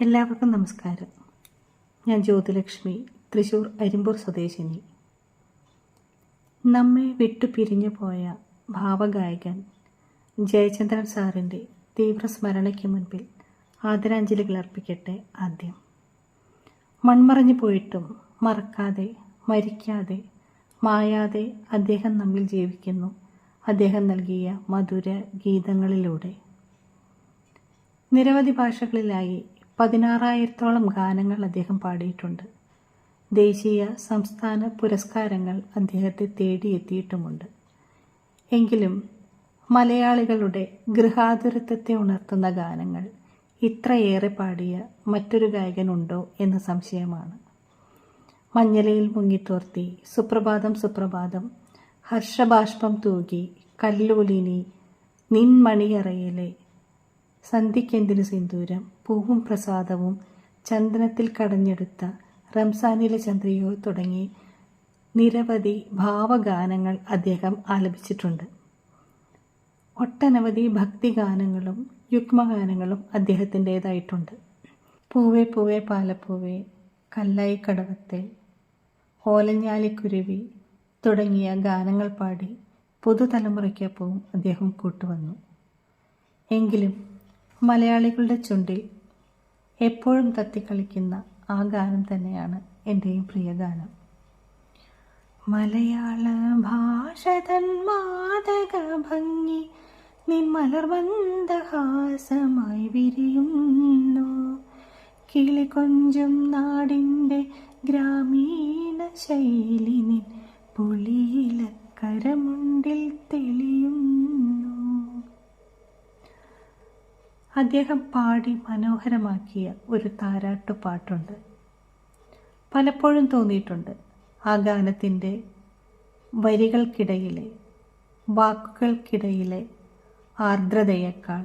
എല്ലാവർക്കും നമസ്കാരം. ഞാൻ ജ്യോതിലക്ഷ്മി തൃശൂർ അരിമ്പൂർ സ്വദേശിനി. നമ്മെ വിട്ടു പിരിഞ്ഞു പോയ ഭാവഗായകൻ ജയചന്ദ്രൻ സാറിന്റെ തീവ്രസ്മരണയ്ക്ക് മുൻപിൽ ആദരാഞ്ജലികൾ അർപ്പിക്കട്ടെ ആദ്യം. മൺമറഞ്ഞു പോയിട്ടും മറക്കാതെ മരിക്കാതെ മായാതെ അദ്ദേഹം നമ്മിൽ ജീവിക്കുന്നു. അദ്ദേഹം നൽകിയ മധുര ഗീതങ്ങളിലൂടെ. നിരവധി ഭാഷകളിലായി പതിനാറായിരത്തോളം ഗാനങ്ങൾ അദ്ദേഹം പാടിയിട്ടുണ്ട്. ദേശീയ സംസ്ഥാന പുരസ്കാരങ്ങൾ അദ്ദേഹത്തെ തേടിയെത്തിയിട്ടുമുണ്ട്. എങ്കിലും മലയാളികളുടെ ഗൃഹാതുരത്വത്തെ ഉണർത്തുന്ന ഗാനങ്ങൾ ഇത്രയേറെ പാടിയ മറ്റൊരു ഗായകനുണ്ടോ എന്ന സംശയമാണ്. മഞ്ഞലയിൽ മുങ്ങിത്തോർത്തി സുപ്രഭാതം സുപ്രഭാതം ഹർഷബാഷ്പം തൂകി കല്ലൂലിനി നിൻമണിയറയിലെ സന്ധിക്കെന്തിനു സിന്ദൂരം? പൂവും പ്രസാദവും ചന്ദനത്തിൽ കടഞ്ഞെടുത്ത റംസാനിലെ ചന്ദ്രിയോ തുടങ്ങി നിരവധി ഭാവഗാനങ്ങൾ അദ്ദേഹം ആലപിച്ചിട്ടുണ്ട്. ഒട്ടനവധി ഭക്തിഗാനങ്ങളും യുഗ്മഗാനങ്ങളും അദ്ദേഹത്തിന്റേതായിട്ടുണ്ട്. പൂവേ പൂവേ പാലപ്പൂവേ കല്ലായി കടവത്തെ ഓലഞ്ഞാലിക്കുരുവി തുടങ്ങിയ ഗാനങ്ങൾ പാടി പുതുതലമുറയ്ക്കൊപ്പവും അദ്ദേഹം കൂട്ടുവന്നു. എങ്കിലും മലയാളികളുടെ ചുണ്ടിൽ എപ്പോഴും തത്തിക്കളിക്കുന്ന ആ ഗാനം തന്നെയാണ് എന്റെയും പ്രിയ ഗാനം. മലയാള ഭാഷ തന്മാതക മാതക ഭംഗി നിൻ മലർമന്ദഹാസമായി വിരിയുന്നു. കിളികൊഞ്ചും നാടിന്റെ ഗ്രാമീണ ശൈലി നിൻ പുളിയിലക്കരമുണ്ടിൽ തെളിയുന്നു. അദ്ദേഹം പാടി മനോഹരമാക്കിയ ഒരു താരാട്ടുപാട്ടുണ്ട് പലപ്പോഴും തോന്നിയിട്ടുണ്ട് ആ ഗാനത്തിന്റെ വരികൾക്കിടയിലെ വാക്കുകൾക്കിടയിലെ ആർദ്രതയേക്കാൾ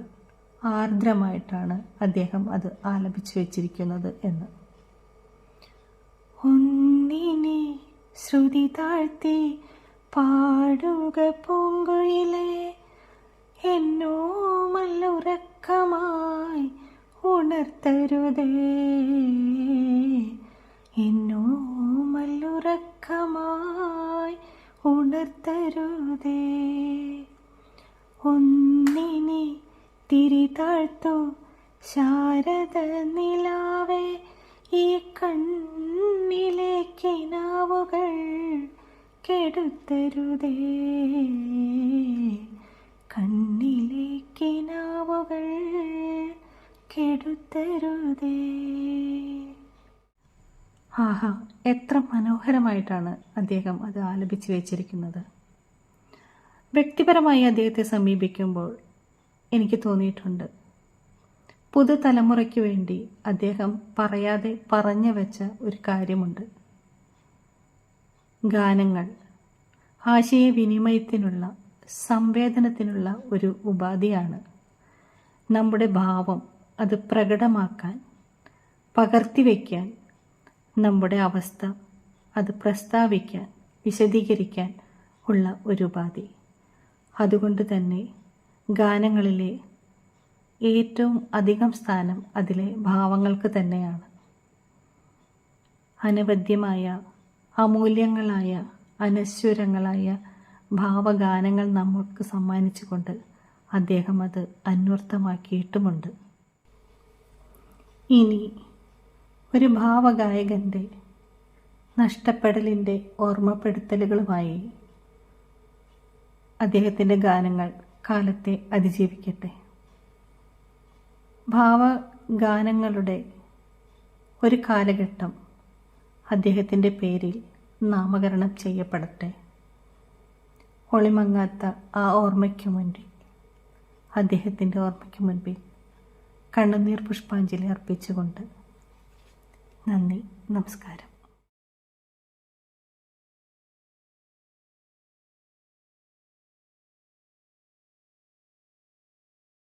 ആർദ്രമായിട്ടാണ് അദ്ദേഹം അത് ആലപിച്ചു വെച്ചിരിക്കുന്നത് എന്ന്. ശ്രുതി താഴ്ത്തി പാടുക പൂങ്കുയിലേ ഉണർത്തരുതേ എന്നോ മല്ലുറക്കമായി ഉണർത്തരുതേ. ഒന്നിനെ തിരി താഴ്ത്തു ശാരദ നിലാവേ. ഈ കണ്ണിലെ കിനാവുകൾ കെടുത്തരുതേ. കണ്ണിലെ കിനാവുകൾ ആഹാ എത്ര മനോഹരമായിട്ടാണ് അദ്ദേഹം അത് ആലപിച്ചു വെച്ചിരിക്കുന്നത്. വ്യക്തിപരമായി അദ്ദേഹത്തെ സമീപിക്കുമ്പോൾ എനിക്ക് തോന്നിയിട്ടുണ്ട്. പുതുതലമുറയ്ക്ക് വേണ്ടി അദ്ദേഹം പറയാതെ പറഞ്ഞു വെച്ച ഒരു കാര്യമുണ്ട്. ഗാനങ്ങൾ ആശയവിനിമയത്തിനുള്ള സംവേദനത്തിനുള്ള ഒരു ഉപാധിയാണ് നമ്മുടെ ഭാവം. അത് പ്രകടമാക്കാൻ പകർത്തി വയ്ക്കാൻ നമ്മുടെ അവസ്ഥ അത് പ്രസ്താവിക്കാൻ വിശദീകരിക്കാൻ ഉള്ള ഒരു ഉപാധി. അതുകൊണ്ട് തന്നെ ഗാനങ്ങളിലെ ഏറ്റവും അധികം സ്ഥാനം അതിലെ ഭാവങ്ങൾക്ക് തന്നെയാണ്. അനവദ്യമായ അമൂല്യങ്ങളായ അനശ്വരങ്ങളായ ഭാവഗാനങ്ങൾ നമുക്ക് സമ്മാനിച്ചുകൊണ്ട് അദ്ദേഹം അത് അന്വർത്ഥമാക്കിയിട്ടുമുണ്ട്. ഇനി ഒരു ഭാവഗായകന്റെ നഷ്ടപ്പെടലിന്റെ ഓർമ്മപ്പെടുത്തലുകളുമായി അദ്ദേഹത്തിന്റെ ഗാനങ്ങൾ കാലത്തെ അതിജീവിക്കട്ടെ. ഭാവഗാനങ്ങളുടെ ഒരു കാലഘട്ടം അദ്ദേഹത്തിന്റെ പേരിൽ നാമകരണം ചെയ്യപ്പെടട്ടെ. ഒളിമങ്ങാത്ത ആ ഓർമ്മയ്ക്ക് മുൻപിൽ അദ്ദേഹത്തിന്റെ ഓർമ്മയ്ക്ക് മുൻപിൽ കണ്ണുനീർ പുഷ്പാഞ്ജലി അർപ്പിച്ചുകൊണ്ട് നന്ദി നമസ്കാരം.